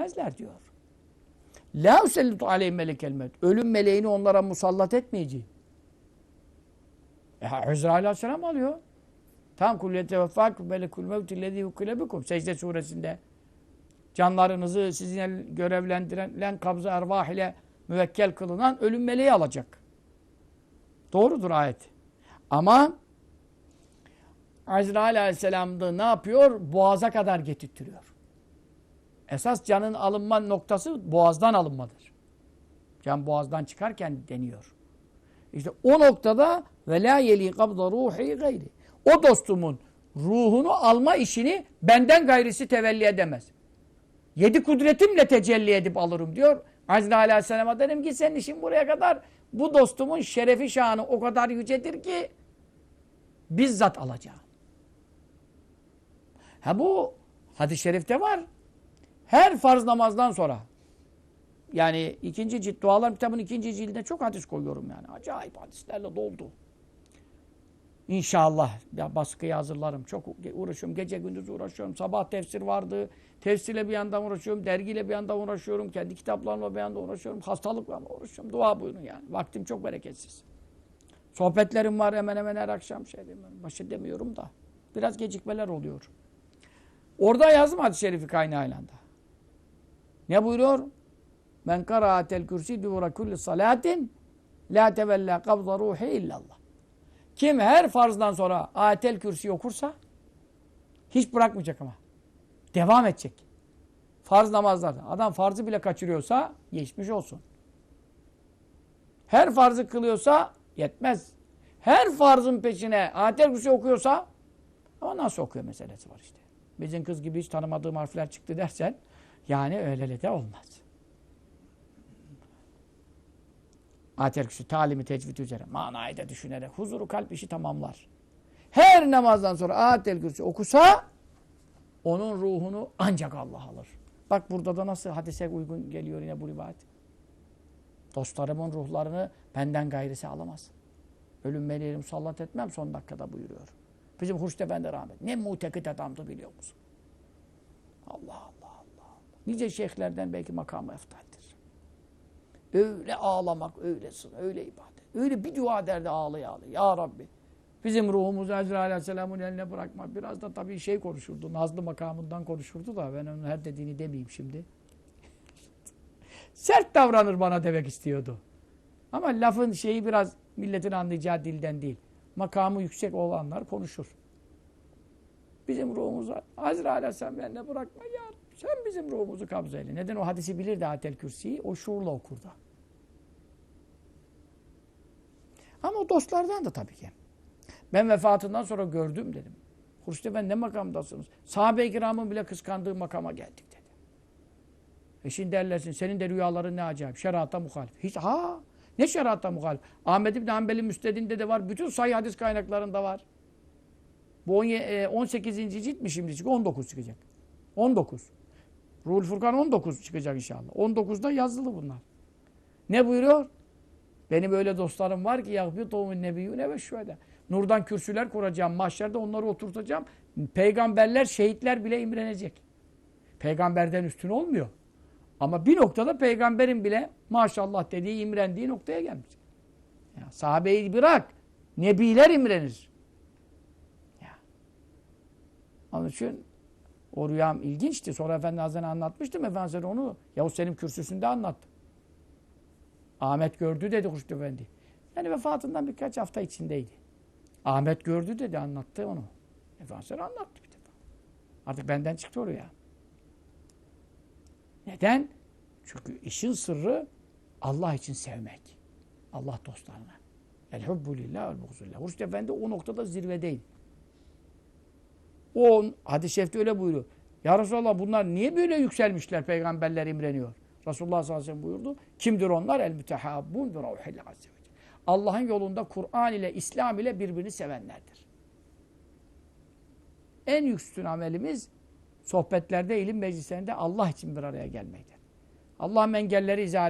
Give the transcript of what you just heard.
etmezler diyor. La usellitu aleyhim melekel mevt. Ölüm meleğini onlara musallat etmeyeceğim. E, Hüzra aleyhisselam alıyor. Tam kullete vefak melekul mevti lezi hukile bikum. Secde suresinde canlarınızı sizinle görevlendiren kabza ervah ile müvekkel kılınan ölüm meleği alacak. Doğrudur ayet. Ama Azrail aleyhisselam da ne yapıyor? Boğaza kadar getirtiyor. Esas canın alınma noktası boğazdan alınmadır. Can boğazdan çıkarken deniyor. İşte o noktada ve la yeli kabza ruhi gayri. O dostumun ruhunu alma işini benden gayrisi tevelli edemez. Yedi kudretimle tecelli edip alırım diyor. Azrail Aleyhisselam'a dedim ki senin işin buraya kadar bu dostumun şerefi şanı o kadar yücedir ki bizzat alacağım. Ha bu hadis-i şerifte var. Her farz namazdan sonra yani ikinci cilt dualar kitabın ikinci cildine çok hadis koyuyorum yani. Acayip hadislerle doldu. İnşallah ya baskıya hazırlarım. Çok uğraşıyorum. Gece gündüz uğraşıyorum. Sabah tefsir vardı. Tefsirle bir yandan uğraşıyorum. Dergiyle bir yandan uğraşıyorum. Kendi kitaplarımla bir yandan uğraşıyorum. Hastalıkla uğraşıyorum. Dua buyurun yani. Vaktim çok bereketsiz. Sohbetlerim var hemen hemen her akşam şey demiyorum. Baş edemiyorum da. Biraz gecikmeler oluyor. Orada yazdım hadis-i şerifi kaynağıyla da. Ne buyuruyor? Men karaatel kürsi duvura kulli salatin la tevella kabza ruhi illallah. Kim her farzdan sonra ayetel kürsi okursa hiç bırakmayacak ama. Devam edecek. Farz namazlarda. Adam farzı bile kaçırıyorsa geçmiş olsun. Her farzı kılıyorsa yetmez. Her farzın peşine ayetel kürsi okuyorsa ama nasıl okuyor meselesi var işte. Bizim kız gibi hiç tanımadığım harfler çıktı dersen yani öyle de olmaz. Ayetel Kürsü talimi tecvid üzere manayı da düşünerek huzuru kalp işi tamamlar. Her namazdan sonra Ayetel Kürsü okusa onun ruhunu ancak Allah alır. Bak burada da nasıl hadise uygun geliyor yine bu rivayet. Dostlarımın ruhlarını benden gayrisi alamaz. Ölüm meleğini musallat etmem son dakikada buyuruyor. Bizim Hurşit Efendi rahmet. Ne mutekit adamdı biliyor musun? Allah Allah. Nice şeyhlerden belki makamı eftaldir. Öyle ağlamak, öyle sın, öyle ibadet. Öyle bir dua derdi ağlaya ağlaya. Ya Rabbi bizim ruhumuzu Ezra Aleyhisselam'ın eline bırakma. Biraz da tabii şey konuşurdu. Nazlı makamından konuşurdu da ben onun her dediğini demeyeyim şimdi. Sert davranır bana demek istiyordu. Ama lafın şeyi biraz milletin anlayacağı dilden değil. Makamı yüksek olanlar konuşur. Bizim ruhumuzu Azrail Aleyhisselam eline bırakma ya. Sen bizim ruhumuzu kabza eyle. Neden o hadisi bilirdi Atel Kürsi'yi? O şuurla okurdu. Ama o dostlardan da tabii ki. Ben vefatından sonra gördüm dedim. Hurşit Efendi ne makamdasınız? Sahabe-i kiramın bile kıskandığı makama geldik dedi. E şimdi derlersin senin de rüyaların ne acayip. Şerata muhalif. Hiç ha ne şerata muhalif? Ahmed İbni Hanbel'in müstedinde de var. Bütün sahih hadis kaynaklarında var. Bu 18. cilt mi şimdi çıkıyor? 19 çıkacak. 19. Ruhul Furkan 19 çıkacak inşallah. 19'da yazılı bunlar. Ne buyuruyor? Benim öyle dostlarım var ki yahbitumun nebiyyune ve şühede. Nurdan kürsüler kuracağım. Mahşerde onları oturtacağım. Peygamberler, şehitler bile imrenecek. Peygamberden üstün olmuyor. Ama bir noktada peygamberin bile maşallah dediği imrendiği noktaya gelmiş. Ya, sahabeyi bırak. Nebiler imrenir. Ya. Onun için o rüyam ilginçti. Sonra Efendi Hazretleri anlatmıştım. Efendi Hazretleri onu Yavuz Selim kürsüsünde anlattı. Ahmet gördü dedi Huştu Efendi. Yani vefatından birkaç hafta içindeydi. Ahmet gördü dedi anlattı onu. Efendi Hazretleri anlattı bir defa. Artık benden çıktı oraya. Neden? Çünkü işin sırrı Allah için sevmek. Allah dostlarına. El hubbu lillah vel buğzullah. Hurşit Efendi o noktada zirvedeydi. O hadis-i şerifte öyle buyuruyor. Ya Resulallah bunlar niye böyle yükselmişler peygamberler imreniyor? Resulullah sallallahu aleyhi ve sellem buyurdu. Kimdir onlar? El mütehabbun bi ruhil azze ve Allah'ın yolunda Kur'an ile İslam ile birbirini sevenlerdir. En yüksün amelimiz sohbetlerde, ilim meclislerinde Allah için bir araya gelmektir. Allah'ın engelleri izale